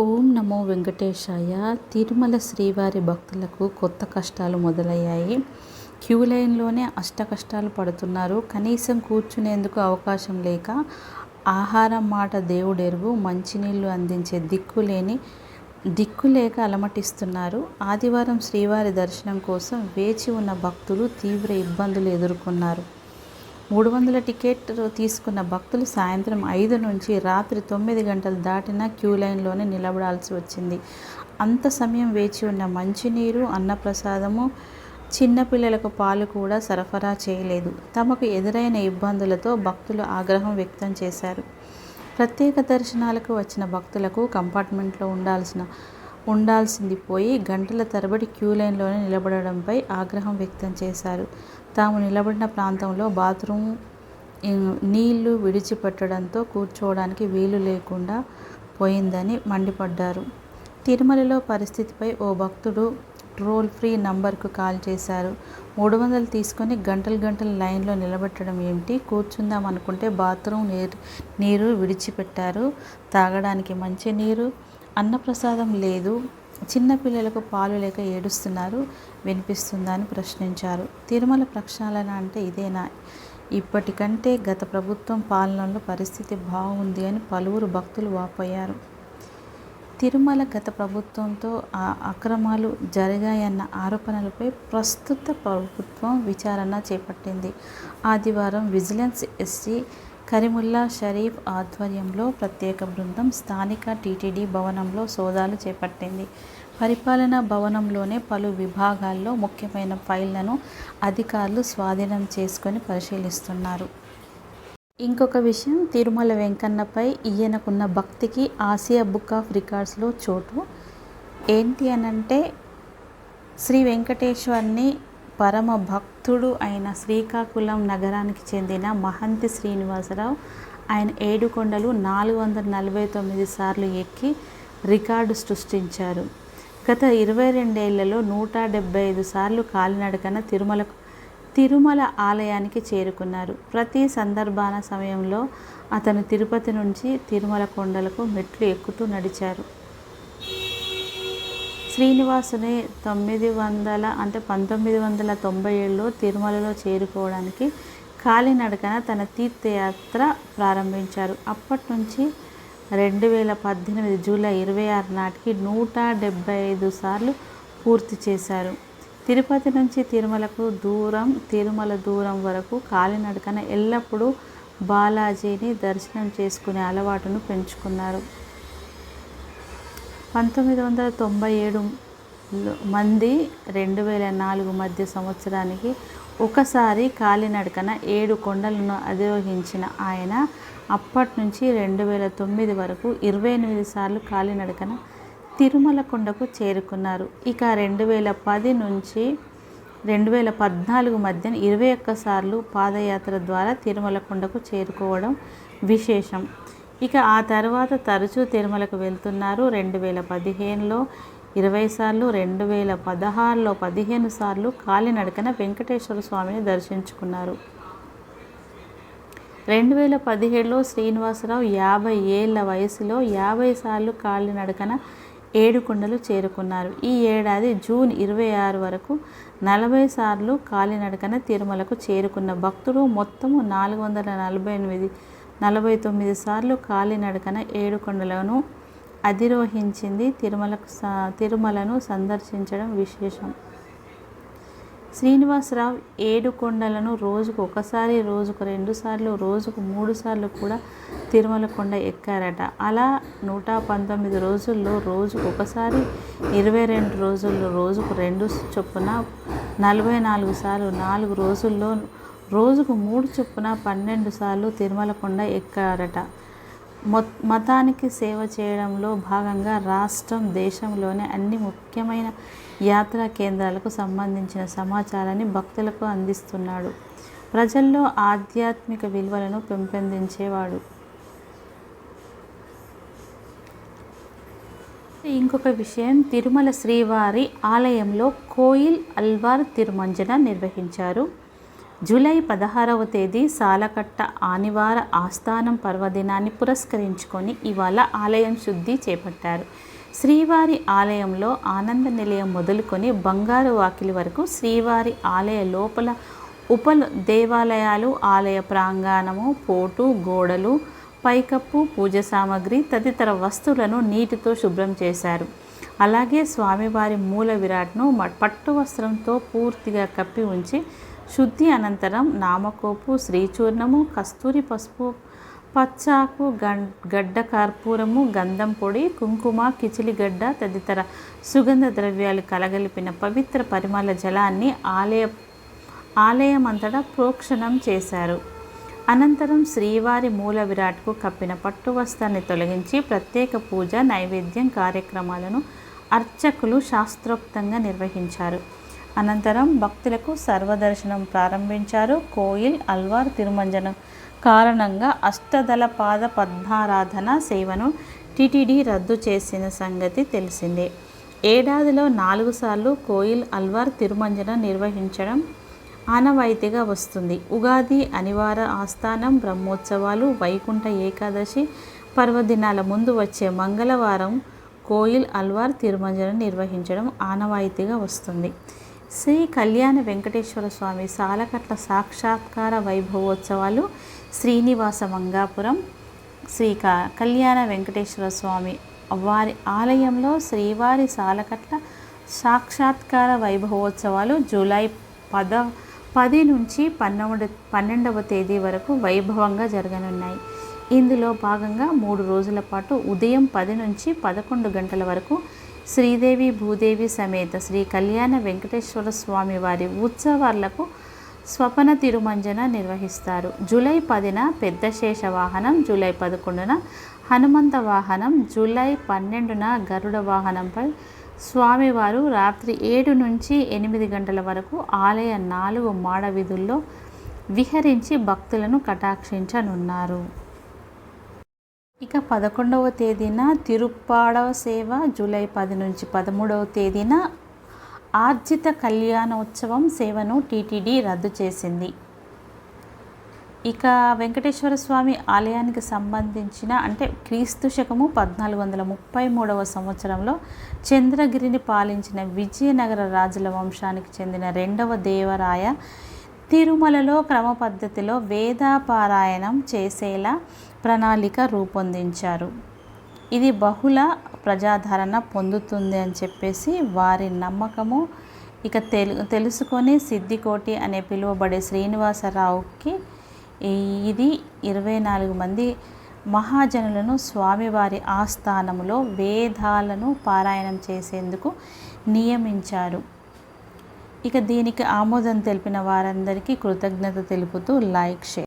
ఓం నమో వెంకటేశాయ. తిరుమల శ్రీవారి భక్తులకు కొత్త కష్టాలు మొదలయ్యాయి. క్యూ లైన్లోనే అష్ట కష్టాలు పడుతున్నారు. కనీసం కూర్చునేందుకు అవకాశం లేక ఆహారం మాట దేవుడెరుగు మంచినీళ్ళు అందించే దిక్కు లేని దిక్కు లేక అలమటిస్తున్నారు. ఆదివారం శ్రీవారి దర్శనం కోసం వేచి ఉన్న భక్తులు తీవ్ర ఇబ్బందులు ఎదుర్కొన్నారు. మూడు వందల టికెట్ తీసుకున్న భక్తులు సాయంత్రం ఐదు నుంచి రాత్రి తొమ్మిది గంటలు దాటినా క్యూ లైన్లోనే నిలబడాల్సి వచ్చింది. అంత సమయం వేచి ఉన్న మంచినీరు అన్నప్రసాదము చిన్నపిల్లలకు పాలు కూడా సరఫరా చేయలేదు. తమకు ఎదురైన ఇబ్బందులతో భక్తులు ఆగ్రహం వ్యక్తం చేశారు. ప్రత్యేక దర్శనాలకు వచ్చిన భక్తులకు కంపార్ట్మెంట్లో ఉండాల్సిన ఉండాల్సింది పోయి గంటల తరబడి క్యూ లైన్లోనే నిలబడడంపై ఆగ్రహం వ్యక్తం చేశారు. తాము నిలబడిన ప్రాంతంలో బాత్రూమ్ నీళ్ళు విడిచిపెట్టడంతో కూర్చోవడానికి వీలు లేకుండా పోయిందని మండిపడ్డారు. తిరుమలలో పరిస్థితిపై ఓ భక్తుడు ట్రోల్ ఫ్రీ నంబర్కు కాల్ చేశారు. మూడు వందలు తీసుకొని గంటలు గంటలు లైన్లో నిలబెట్టడం ఏమిటి? కూర్చుందాం అనుకుంటే బాత్రూమ్ నీరు నీరు విడిచిపెట్టారు. తాగడానికి మంచి నీరు అన్నప్రసాదం లేదు. చిన్నపిల్లలకు పాలు లేక ఏడుస్తున్నారు. వినిపిస్తుందా అని ప్రశ్నించారు. తిరుమల ప్రక్షాళన అంటే ఇదేనా? ఇప్పటికంటే గత ప్రభుత్వం పాలనలో పరిస్థితి బాగుంది అని పలువురు భక్తులు వాపోయారు. తిరుమల గత ప్రభుత్వంతో ఆ అక్రమాలు జరిగాయన్న ఆరోపణలపై ప్రస్తుత ప్రభుత్వం విచారణ చేపట్టింది. ఆదివారం విజిలెన్స్ ఎస్సీ కరీముల్లా షరీఫ్ ఆధ్వర్యంలో ప్రత్యేక బృందం స్థానిక టీటీడీ భవనంలో సోదాలు చేపట్టింది. పరిపాలనా భవనంలోనే పలు విభాగాల్లో ముఖ్యమైన ఫైళ్ళను అధికారులు స్వాధీనం చేసుకొని పరిశీలిస్తున్నారు. ఇంకొక విషయం తిరుమల వెంకన్నపై ఈయనకున్న భక్తికి ఆసియా బుక్ ఆఫ్ రికార్డ్స్లో చోటు. ఏంటి అనంటే శ్రీ వెంకటేశ్వర్ని పరమ భక్తుడు అయిన శ్రీకాకుళం నగరానికి చెందిన మహంతి శ్రీనివాసరావు ఆయన ఏడుకొండలు నాలుగు వందల నలభై తొమ్మిది సార్లు ఎక్కి రికార్డు సృష్టించారు. గత ఇరవై రెండేళ్ళలో నూట డెబ్బై ఐదు సార్లు కాలినడకన తిరుమలకు తిరుమల ఆలయానికి చేరుకున్నారు. ప్రతి సందర్భాన సమయంలో అతను తిరుపతి నుంచి తిరుమల కొండలకు మెట్లు ఎక్కుతూ నడిచారు. శ్రీనివాసుని తొమ్మిది వందల అంటే పంతొమ్మిది వందల తొంభై ఏడులో తిరుమలలో చేరుకోవడానికి కాలినడకన తన తీర్థయాత్ర ప్రారంభించారు. అప్పటి నుంచి రెండు వేల పద్దెనిమిది జూలై ఇరవై ఆరు నాటికి నూట డెబ్బై ఐదు సార్లు పూర్తి చేశారు. తిరుపతి నుంచి తిరుమలకు దూరం తిరుమల దూరం వరకు కాలినడకన ఎల్లప్పుడూ బాలాజీని దర్శనం చేసుకునే అలవాటును పెంచుకున్నారు. పంతొమ్మిది వందల తొంభై ఏడు మంది రెండు వేల నాలుగు మధ్య సంవత్సరానికి ఒకసారి కాలినడకన ఏడు కొండలను అధిరోహించిన ఆయన అప్పటి నుంచి రెండు వేల తొమ్మిది వరకు ఇరవై ఎనిమిది సార్లు కాలినడకన తిరుమల కొండకు చేరుకున్నారు. ఇక రెండు వేల పది నుంచి రెండు వేల పద్నాలుగు మధ్యన ఇరవై ఒక్కసార్లు పాదయాత్ర ద్వారా తిరుమల కొండకు చేరుకోవడం విశేషం. ఇక ఆ తర్వాత తరచూ తిరుమలకు వెళ్తున్నారు. రెండు వేల పదిహేనులో ఇరవై సార్లు రెండు వేల పదహారులో పదిహేను సార్లు కాలినడకన వెంకటేశ్వర స్వామిని దర్శించుకున్నారు. రెండు వేల పదిహేడులో శ్రీనివాసరావు యాభై ఏళ్ళ వయసులో యాభై సార్లు కాలినడకన ఏడు కొండలు చేరుకున్నారు. ఈ ఏడాది జూన్ ఇరవై ఆరు వరకు నలభై సార్లు కాలినడకన తిరుమలకు చేరుకున్న భక్తులు మొత్తము నాలుగు వందల నలభై ఎనిమిది నలభై తొమ్మిది సార్లు కాలినడకన ఏడు కొండలను అధిరోహించింది తిరుమలకు తిరుమలను సందర్శించడం విశేషం. శ్రీనివాసరావు ఏడు కొండలను రోజుకు ఒకసారి రోజుకు రెండు సార్లు రోజుకు మూడు సార్లు కూడా తిరుమల కొండ ఎక్కారట. అలా నూట పంతొమ్మిది రోజుల్లో రోజుకు ఒకసారి ఇరవై రెండు రోజుల్లో రోజుకు రెండు చొప్పున నలభై నాలుగు సార్లు నాలుగు రోజుల్లో రోజుకు మూడు చొప్పున పన్నెండు సార్లు తిరుమల కొండ ఎక్కారట. మతానికి సేవ చేయడంలో భాగంగా రాష్ట్రం దేశంలోని అన్ని ముఖ్యమైన యాత్రా కేంద్రాలకు సంబంధించిన సమాచారాన్ని భక్తులకు అందిస్తున్నాడు. ప్రజల్లో ఆధ్యాత్మిక విలువలను పెంపొందించేవాడు. ఇంకొక విషయం తిరుమల శ్రీవారి ఆలయంలో కోయిల్ అల్వార్ తిరుమంజన నిర్వహించారు. జూలై పదహారవ తేదీ సాలకట్ట ఆనివార ఆస్థానం పర్వదినాన్ని పురస్కరించుకొని ఇవాళ ఆలయం శుద్ధి చేపట్టారు. శ్రీవారి ఆలయంలో ఆనంద నిలయం మొదలుకొని బంగారు వాకిలి వరకు శ్రీవారి ఆలయ లోపల ఉప దేవాలయాలు ఆలయ ప్రాంగణము పోటు గోడలు పైకప్పు పూజ సామాగ్రి తదితర వస్తువులను నీటితో శుభ్రం చేశారు. అలాగే స్వామివారి మూల విరాట్ను పట్టు వస్త్రంతో పూర్తిగా కప్పి ఉంచి శుద్ధి అనంతరం నామకోపు శ్రీచూర్ణము కస్తూరి పసుపు పచ్చాకు గడ్డ కర్పూరము గంధం పొడి కుంకుమ కిచిలిగడ్డ తదితర సుగంధ ద్రవ్యాలు కలగలిపిన పవిత్ర పరిమళ జలాన్ని ఆలయ ఆలయం అంతటా ప్రోక్షణం చేశారు. అనంతరం శ్రీవారి మూల విరాట్కు కప్పిన పట్టు వస్త్రాన్ని తొలగించి ప్రత్యేక పూజ నైవేద్యం కార్యక్రమాలను అర్చకులు శాస్త్రోక్తంగా నిర్వహించారు. అనంతరం భక్తులకు సర్వదర్శనం ప్రారంభించారు. కోయిల్ అల్వార్ తిరుమంజనం కారణంగా అష్టదళ పాద పద్మారాధన సేవను టిటిడి రద్దు చేసిన సంగతి తెలిసిందే. ఏడాదిలో నాలుగు సార్లు కోయిల్ అల్వార్ తిరుమంజన నిర్వహించడం ఆనవాయితీగా వస్తుంది. ఉగాది అనివార ఆస్థానం బ్రహ్మోత్సవాలు వైకుంఠ ఏకాదశి పర్వదినాల ముందు వచ్చే మంగళవారం కోయిల్ అల్వార్ తిరుమంజనం నిర్వహించడం ఆనవాయితీగా వస్తుంది. శ్రీ కళ్యాణ వెంకటేశ్వర స్వామి సాలకట్ల సాక్షాత్కార వైభవోత్సవాలు శ్రీనివాస మంగాపురం శ్రీ కళ్యాణ వెంకటేశ్వర స్వామి వారి ఆలయంలో శ్రీవారి సాలకట్ల సాక్షాత్కార వైభవోత్సవాలు జూలై పద పది నుంచి పన్నెండు పన్నెండవ తేదీ వరకు వైభవంగా జరగనున్నాయి. ఇందులో భాగంగా మూడు రోజుల పాటు ఉదయం పది నుంచి పదకొండు గంటల వరకు శ్రీదేవి భూదేవి సమేత శ్రీ కళ్యాణ వెంకటేశ్వర స్వామి వారి ఉత్సవాలకు స్వపన తిరుమంజన నిర్వహిస్తారు. జూలై పదిన పెద్ద శేష వాహనం జూలై పదకొండున హనుమంత వాహనం జూలై పన్నెండున గరుడ వాహనంపై స్వామివారు రాత్రి ఏడు నుంచి ఎనిమిది గంటల వరకు ఆలయ నాలుగు మాడ విధుల్లో విహరించి భక్తులను కటాక్షించనున్నారు. ఇక పదకొండవ తేదీన తిరుప్పాడవ సేవ జూలై పది నుంచి పదమూడవ తేదీన ఆర్జిత కళ్యాణోత్సవం సేవను టీటీడీ రద్దు చేసింది. ఇక వెంకటేశ్వర స్వామి ఆలయానికి సంబంధించిన అంటే క్రీస్తు శకము పద్నాలుగు వందల ముప్పై మూడవ సంవత్సరంలో చంద్రగిరిని పాలించిన విజయనగర రాజుల వంశానికి చెందిన రెండవ దేవరాయ తిరుమలలో క్రమ పద్ధతిలో వేదాపారాయణం చేసేలా ప్రణాళిక రూపొందించారు. ఇది బహుళ ప్రజాదరణ పొందుతుంది అని చెప్పేసి వారి నమ్మకము. ఇక తెలు తెలుసుకొని సిద్ధికోటి అనే పిలువబడే శ్రీనివాసరావుకి ఇది ఇరవై నాలుగు మంది మహాజనులను స్వామివారి ఆస్థానంలో వేదాలను పారాయణం చేసేందుకు నియమించారు. ఇక దీనికి ఆమోదం తెలిపిన వారందరికీ కృతజ్ఞత తెలుపుతూ లైక్ షేర్.